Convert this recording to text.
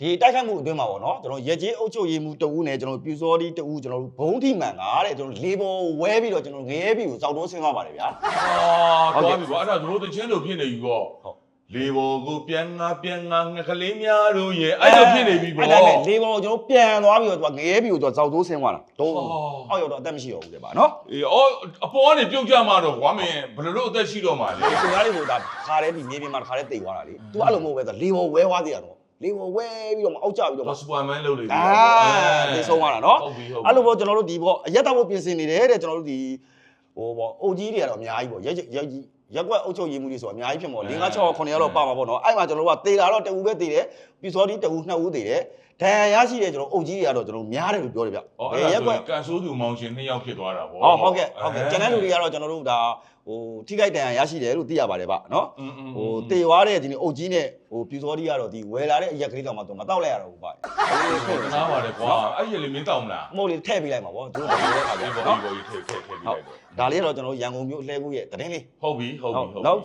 ဒီတိုက်ခိုက်မှုအတွင်းမှာပေါ့နော်ကျွန်တော်ရက်ကြီးအုပ်ချုပ်ရေးမှုတဦးနဲ့ကျွန်တော်ပြူစောဒီတဦးကျွန်တော်တို့ဘုံထိမှန်တာတဲ့ကျွန်တော်လေပေါ်ဝဲပြီးတော့ကျွန်တော်ငရဲပြီးကိုစောက်တော့ဆင်းသွားပါတယ်ဗျာအာသွားပြီကွာအဲ့ဒါသူတို့တချင်းလိုဖြစ်နေပြီပေါ့ဟုတ်လေဘောကိုပြန်ငါပြန်ငါငကလေးများတို့ရဲ့အဲ့လိုဖြစ်နေပြီပေါ့အဲ့ဒါနဲ့လေပေါ်ကိုကျွန်တော်ပြန်သွားပြီးတော့သူကငရဲပြီးကိုသူကစောက်တော့ဆင်းသွားတာတော့ဟောအောက်ရောက်တော့အသက်မရှိတော့ဘူးလေပါနော်အေးအော်အပေါ်ကနေပြုတ်ကြမှာတော့ကွာမင်းဘယ်လိုလုပ်အသက်ရှိတော့မှာလဲဒီကားလေးကိုဒါခါရဲပြီးမြေပြင်မှာခါရဲတိတ်သွားတာလေသူအဲ့လိုမဟုတ်ပဲဆိုလေပေါ်ဝဲသွားသေးတာတော့ လေပေါ်ဝဲပြီးတော့မအောက်ကျပြီးတော့တော့စပါမန်လုပ်နေပြီအာသိဆုံးသွားတာနော်ဟုတ်ပြီဟုတ်ပြီအဲ့လိုပေါ့ကျွန်တော်တို့ဒီပေါ့အရက်တောက်ဖို့ပြင်ဆင်နေတယ်တဲ့ကျွန်တော်တို့ဒီဟိုပေါ့အုပ်ကြီးတွေကတော့အများကြီးပေါ့ရက်ရက်ကြီး ရက်ကွက်အုပ်ချုပ်ရေးမှုတွေဆိုအများကြီးဖြစ်မော်၄၅၆ရောက်9ရောက်လောက်ပါမှာပေါ့နော်အဲ့မှာကျွန်တော်တို့ကတေတာတော့တဦးပဲတေတယ်ပြီးစောဒီတဦးနှစ်ဦးတေတယ်ဒဏ်ရာရရှိတဲ့ကျွန်တော်အုပ်ကြီးတွေကတော့ကျွန်တော်များတယ်လို့ပြောတယ်ဗျ။အော်အဲ့ဒါဆိုကန်ဆိုးသူမောင်ရှင်နှစ်ယောက်ဖြစ်သွားတာပေါ့။ဟုတ်ဟုတ်ကဲ့ဟုတ်ကဲ့ကျွန်တော်တို့တွေကတော့ကျွန်တော်တို့ဒါဟိုထိခိုက်ဒဏ်ရာရရှိတယ်လို့သိရပါတယ်ဗျနော်။ဟိုတေွားတဲ့ဒီအုပ်ကြီးနဲ့ဟိုပြူစောဒီကတော့ဒီဝယ်လာတဲ့အရက်ကလေးတောင်မှသူမတောက်လိုက်ရတော့ဘူးဗျ။အေးဟုတ်နားပါတယ်ကွာ။အဲ့ရလေမင်းတောင်မလား။မဟုတ်လေထည့်ပေးလိုက်မှာပေါ့။သူတို့ကလည်းအခါလေးပေါ့။ဒီပေါ်ကြီးထည့်ထည့်ထည့်ပေးလိုက်တော့။ဒါလေးကတော့ကျွန်တော်ရန်ကုန်မြို့အလှဲကူးရဲ့တရင်လေး။ဟုတ်ပြီဟုတ်ပြီဟုတ်ပြီနောက်